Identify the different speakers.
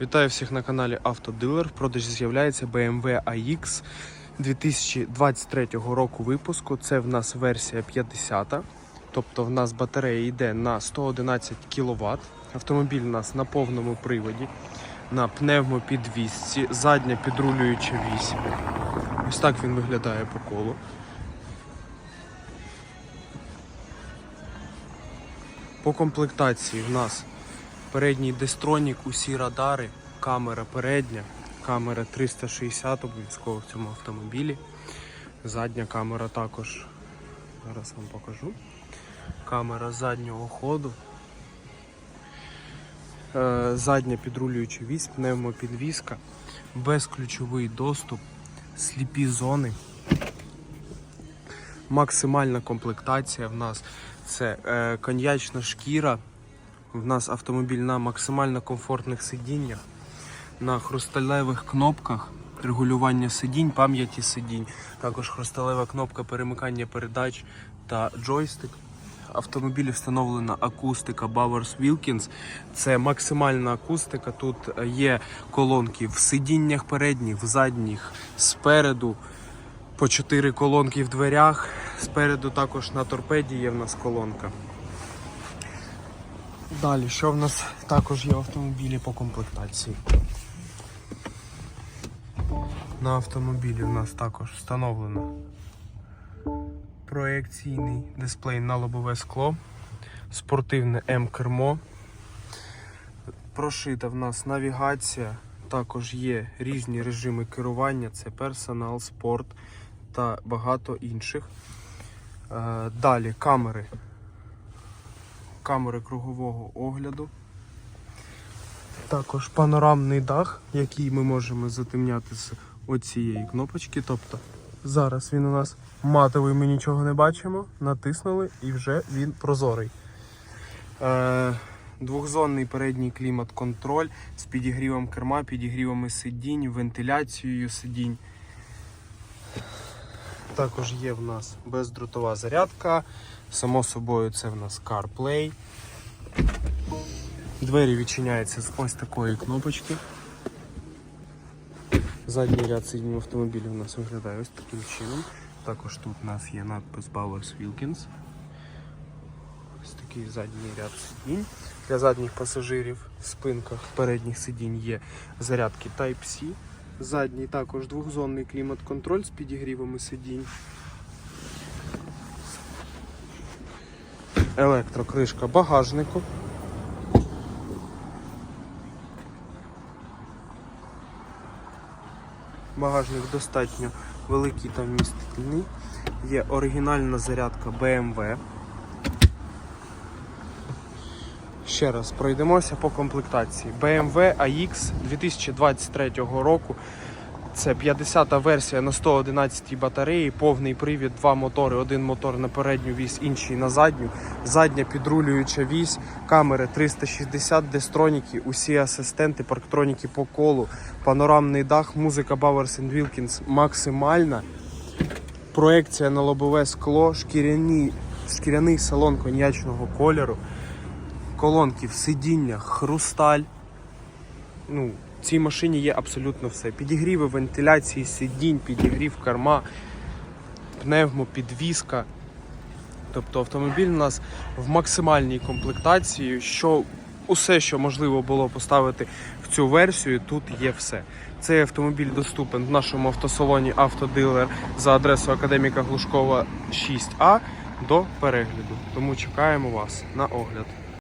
Speaker 1: Вітаю всіх на каналі Автодилер. В продажі з'являється BMW AX 2023 року випуску. Це в нас версія 50. Тобто в нас батарея йде на 111 кВт. Автомобіль у нас на повному приводі, на пневмопідвісці, задня підрулююча вісь. Ось так він виглядає по колу. По комплектації в нас Передній дестронік, усі радари, камера передня, камера 360 обов'язково в цьому автомобілі. Задня камера також. Зараз вам покажу. Камера заднього ходу. Е, Задня підрулююча вісь, пневмопідвізка, безключовий доступ, сліпі зони. Максимальна комплектація в нас це е, коньячна шкіра. В нас автомобіль на максимально комфортних сидіннях, на хрусталевих кнопках регулювання сидінь, пам'яті сидінь. Також хрусталева кнопка перемикання передач та джойстик. Автомобілі встановлена акустика Bowers Wilkins. Це максимальна акустика. Тут є колонки в сидіннях передніх, в задніх, спереду. По 4 колонки в дверях. Спереду також на торпеді є в нас колонка. Далі, що в нас також є автомобілі по комплектації? На автомобілі в нас також встановлено проекційний дисплей на лобове скло, спортивне М-кермо. Прошита в нас навігація, також є різні режими керування, це персонал, спорт та багато інших. Е, Далі камери камери кругового огляду. Також панорамний дах, який ми можемо затемняти з оцієї кнопочки. Тобто зараз він у нас матовий, ми нічого не бачимо. Натиснули і вже він прозорий. Е, Двохзонний передній клімат-контроль з підігрівом керма, підігрівами сидінь, вентиляцією сидінь. Також є в нас бездротова зарядка. Само собою, це в нас CarPlay. Двері відчиняються з ось такої кнопочки. Задній ряд сидінь автомобіля у нас виглядає ось таким чином. Також тут у нас є надпис Bowers Wilkins. Ось такий задній ряд сидінь. Для задніх пасажирів в спинках передніх сидінь є зарядки Type-C. Задній також двохзонний клімат-контроль з підігрівами сидінь. Електрокришка багажнику. Багажник достатньо великий та вмістительний. Є оригінальна зарядка BMW. Ще раз пройдемося по комплектації. BMW AX 2023 року. Це 50-та версія на 111 батареї, повний привід, два мотори, один мотор на передню вісь, інший на задню, задня підрулююча вісь, камери 360, дестроніки, усі асистенти, парктроніки по колу, панорамний дах, музика Bowers Wilkins максимальна. Проекція на лобове скло, шкіряні, шкіряний салон коньячного кольору, колонки в сидіннях, хрусталь. Ну, в цій машині є абсолютно все. Підігріви вентиляції, сидінь, підігрів керма, пневмопідвізка. Тобто автомобіль у нас в максимальній комплектації, що усе, що можливо було поставити в цю версію, тут є все. Цей автомобіль доступен в нашому автосалоні Автодилер за адресою Академіка Глушкова 6А до перегляду. Тому чекаємо вас на огляд.